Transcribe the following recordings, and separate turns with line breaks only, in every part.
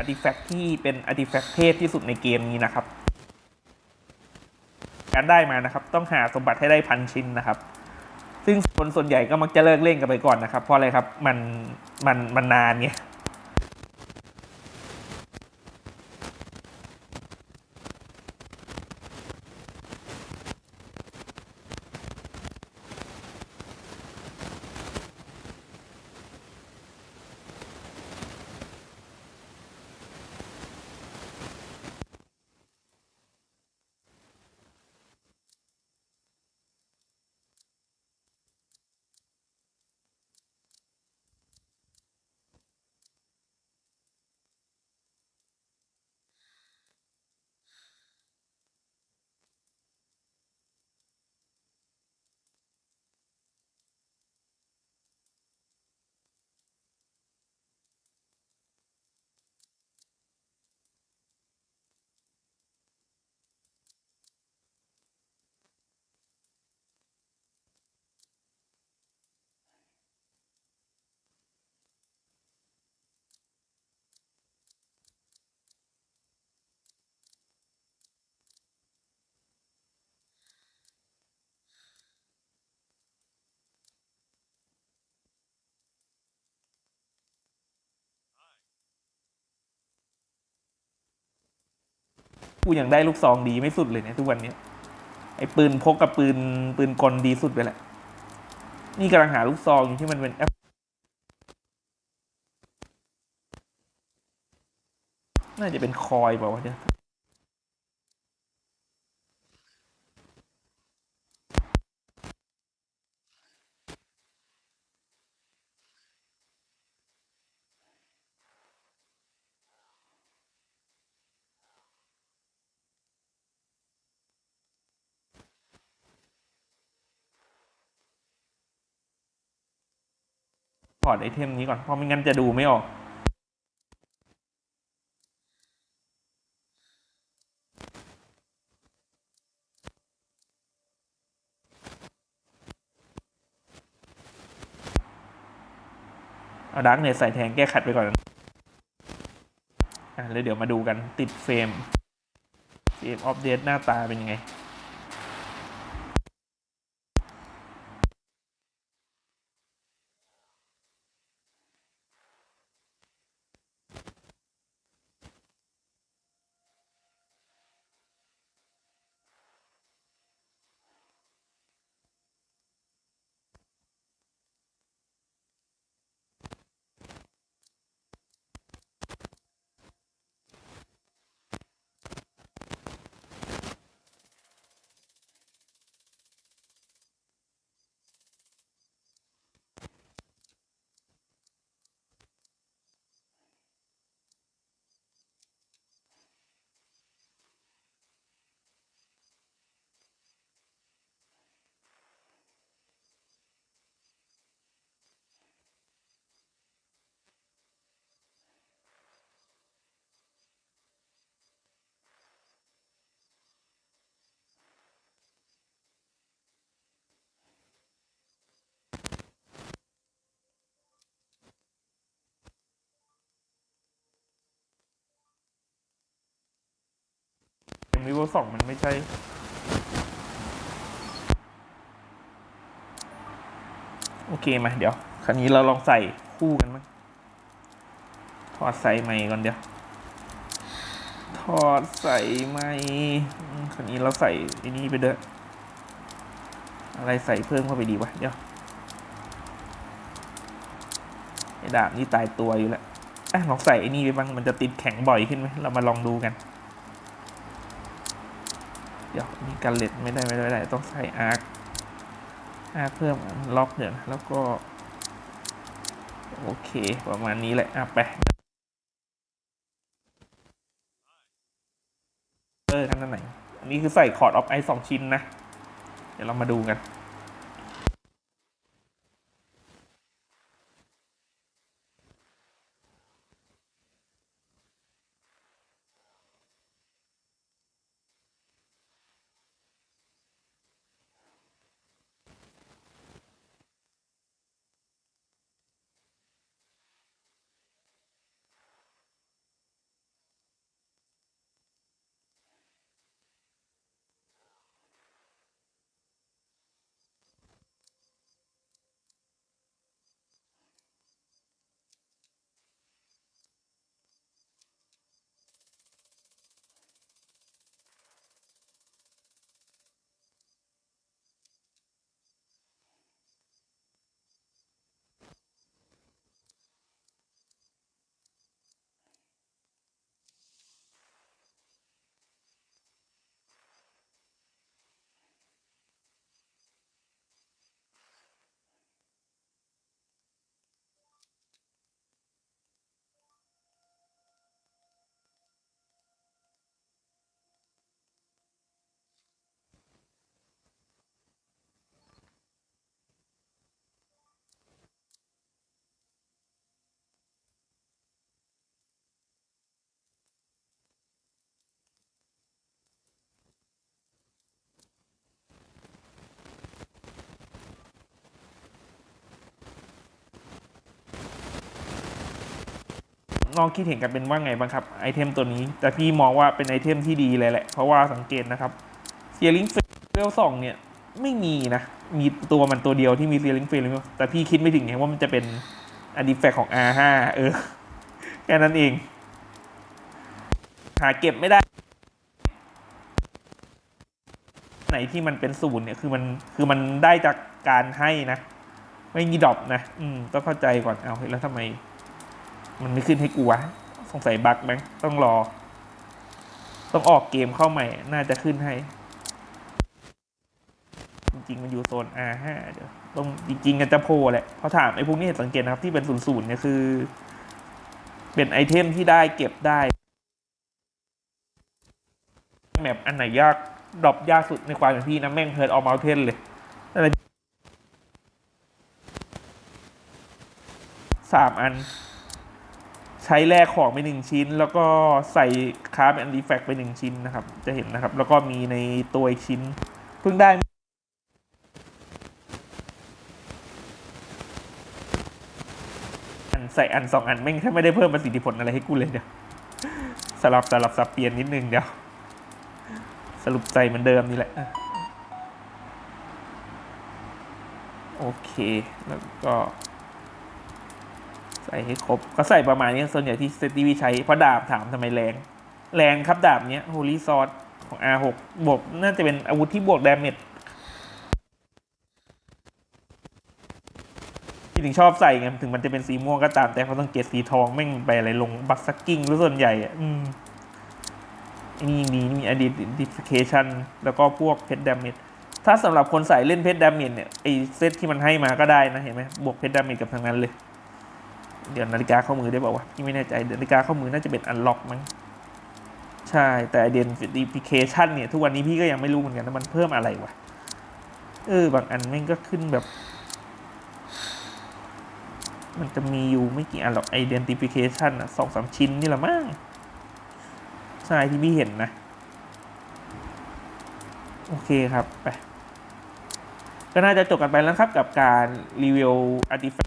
อาร์ติแฟกต์ที่เป็นอาร์ติแฟกต์เทพที่สุดในเกมนี้นะครับ การได้มานะครับ ต้องหาสมบัติให้ได้พันชิ้นนะครับ ซึ่งคนส่วนใหญ่ก็มักจะเลิกเล่นกันไปก่อนนะครับ เพราะอะไรครับ มัน มัน มันนานไง กูยังได้ลูกซองดีไม่สุดเลยเนี่ยทุกวันนี้ไอ้ปืนพกกับปืนปืนกลดีสุดไปแหละ นี่กำลังหาลูกซองอยู่ที่มันเป็นแอปน่าจะเป็นคอยเปล่าวะเนี่ย ถอดไอเทมนี้ก่อน เพราะไม่งั้นจะดูไม่ออกเอาดักเนี่ยใส่แทงแก้ขัดไปก่อนอะแล้วเดี๋ยวมาดูกันติดเฟรมเฟรมออฟเดตหน้าตาเป็นยังไง วสองมันไม่ใช่โอเคมาเดี๋ยว คราวนี้เราลองใส่คู่กันมั้งถอดใส่ใหม่ก่อนเดี๋ยว ถอดใส่ใหม่คราวนี้เราใส่ไอ้นี่ไปเด้ออะไรใส่เพิ่มเข้าไปดีวะเดี๋ยวไอ้ดาบนี่ตายตัวอยู่แล้วอะลองใส่ไอ้นี่ไปบ้างมันจะติดแข็งบ่อยขึ้นไหมเรามาลองดูกัน เดี๋ยวมีการเล็ดไม่ได้ไม่ได้ไไดต้องใส่อาร์คอาร์คเพิ่มล็อกเดี๋ยวนะแล้วก็ โอเคประมาณนี้แหละอะไปเออท่านไหนอันนี้คือใส่คอร์ดออฟไอสองชิ้นนะ เดี๋ยวเรามาดูกัน น้องๆคิดเห็นกันเป็นว่าไงบ้างครับไอเทมตัวนี้ แต่พี่มองว่าเป็นไอเทมที่ดีเลยแหละ เพราะว่าสังเกตนะครับเซียริงเฟลสองเนี่ยไม่มีนะ มีตัวมันตัวเดียวที่มีเซียริงเฟลแต่พี่คิดไม่ถึงไงว่ามันจะเป็นอดีแฟกของ R5 เออ แค่นั้นเอง หาเก็บไม่ได้ ไหนที่มันเป็นศูนย์เนี่ยคือมันคือมันได้จากการให้นะ ไม่มีดรอปนะ อืมต้องเข้าใจก่อนเอาแล้วทำไม มันไม่ขึ้นให้กูวะ สงสัยบั๊กไหมต้องรอ ต้องออกเกมเข้าใหม่ น่าจะขึ้นให้ จริงๆ มันอยู่โซน R5 เดี๋ยวต้องจริงๆกันจะโพลแหละเพราะถามไอ้พวกนี้สังเกตนะครับที่เป็นศูนย์ศูนย์เนี่ยคือ เป็นไอเทมที่ได้เก็บได้ แมปอันไหนยากดรอปยากสุดในความเป็นพี่นะแม่งเฮิร์ดออมาเทนเลยสามอัน ช้แลกของไปหนึ่งชิ้น แล้วก็ใส่คาร์บแอนดีแฟกไปหนึ่งชิ้นนะครับ จะเห็นนะครับ แล้วก็มีในตัวอีกชิ้น เพิ่งได้อันใส่อันสองอันแม่งแค่ไม่ได้เพิ่มประสิทธิผลอะไรให้กูเลยเดี๋ยวสลับสลับสับเปลี่ยนนิดนึงเดี๋ยว สรุปใส่เหมือนเดิมนี่แหละ โอเค แล้วก็ ใส่ให้ครบก็ใส่ประมาณนี้ส่วนใหญ่ที่เซตีวีใช้เพราะดาบถามทำไมแรง แรงครับดาบเนี้ย Holy Sword ของ R6 บวกน่าจะเป็นอาวุธที่บวกดาเมจที่ถึงชอบใส่ไงถึงมันจะเป็นสีม่วงก็ตาม แต่เขาต้องเกตสีทองแม่งไปอะไรลงบัคซักกิ้งหรือส่วนใหญ่อืมนี่มีมี identification แล้วก็พวกเพชรดาเมจถ้าสำหรับคนใส่เล่นเพชรดาเมจเนี่ยไอเซตที่มันให้มาก็ได้นะเห็นไหมบวกเพชรดาเมจกับทางนั้นเลย เดี๋ยวนาฬิกาข้อมือได้บอกว่าพี่ไม่แน่ใจนาฬิกาข้อมือน่าจะเป็นอันล็อกมั้งใช่แต่ identification เนี่ย ทุกวันนี้พี่ก็ยังไม่รู้เหมือนกันว่ามันเพิ่มอะไรวะเออบางอันแม่งก็ขึ้นแบบ มันจะมีอยู่ไม่กี่อันหรอก identification อะสองสามชิ้นนี่แหละมั้งใช่ที่พี่เห็นนะ โอเคครับ ไป ก็น่าจะจบกันไปแล้วครับกับการรีวิวอาร์ติแฟ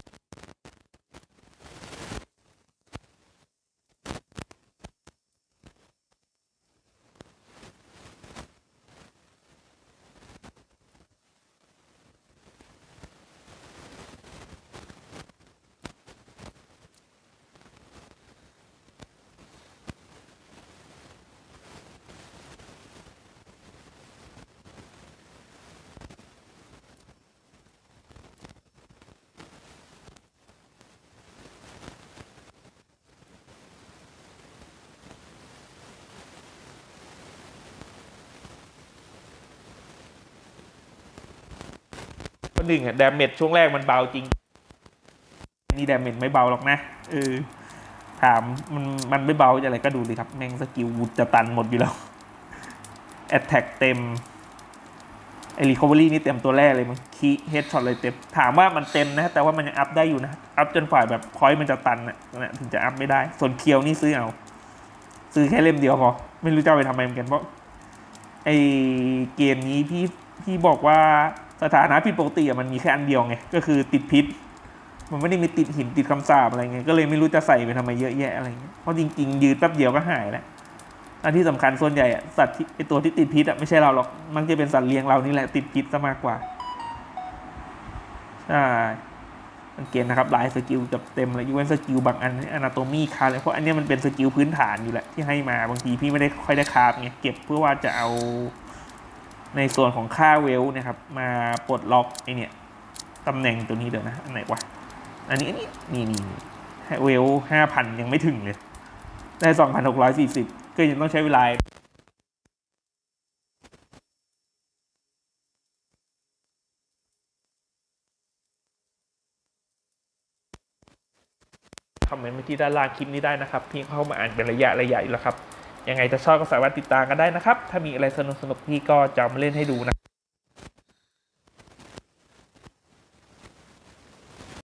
หนึ่งอะดาเมจช่วงแรกมันเบาจริง นี่ดาเมจไม่เบาหรอกนะเออถามมันมันไม่เบาจะอะไรก็ดูสิครับ แม่งสกิลวุดจะตันหมดอยู่แล้วแอตแทกเต็มไอรีคอเวอรี่นี่เต็มตัวแรกเลยมันคีเฮดช็อตเลยเต็ม ถามว่ามันเต็มนะ แต่ว่ามันยังอัพได้อยู่นะ อัพจนฝ่ายแบบพอยต์มันจะตันนะนะถึงจะอัพไม่ได้ ส่วนเคียวนี่ซื้อเอา ซื้อแค่เล่มเดียวพอ ไม่รู้จะเอาไปทำไมเหมือนกันเพราะไอเกมนี้พี่พี่บอกว่า สถานะผิดปกติมันมีแค่อันเดียวไงก็คือติดพิษ มันไม่ได้มีติดหินติดคำสาปอะไรเงี้ยก็เลยไม่รู้จะใส่ไปทำไมเยอะแยะอะไรเงี้ยเพราะจริงๆยืดแป๊บเดียวก็หายแล้วอันที่สำคัญส่วนใหญ่อะสัตว์ที่ไอตัวที่ติดพิษอะไม่ใช่เราหรอกมันจะเป็นสัตว์เลี้ยงเรานี่แหละติดพิษซะมากกว่าใช่สังเกตนะครับหลายสกิลกับเต็มเลยยกเว้นสกิลบางอันอนาโตมีคาเลยเพราะอันนี้มันเป็นสกิลพื้นฐานอยู่แหละที่ให้มาบางทีพี่ไม่ได้ค่อยได้คาฟไงเก็บเพื่อว่าจะเอา ในส่วนของค่าเวลนะครับ มาปลดล็อกไอเนี่ยตำแหน่งตัวนี้เดี๋ยวนะอันไหนวะอันนี้อันนี้นี่นี่เวลห้าพันยังไม่ถึงเลย ได้สองพันหกร้อยสี่สิบก็ยังต้องใช้เวลาคอมเมนต์มาที่ด้านล่างคลิปนี้ได้นะครับ พี่เข้ามาอ่านเป็นระยะระยะอยู่แล้วครับ ยังไงจะชอบก็สามารถติดตามกันได้นะครับ ถ้ามีอะไรสนุกสนุกพี่ก็จะมาเล่นให้ดูนะ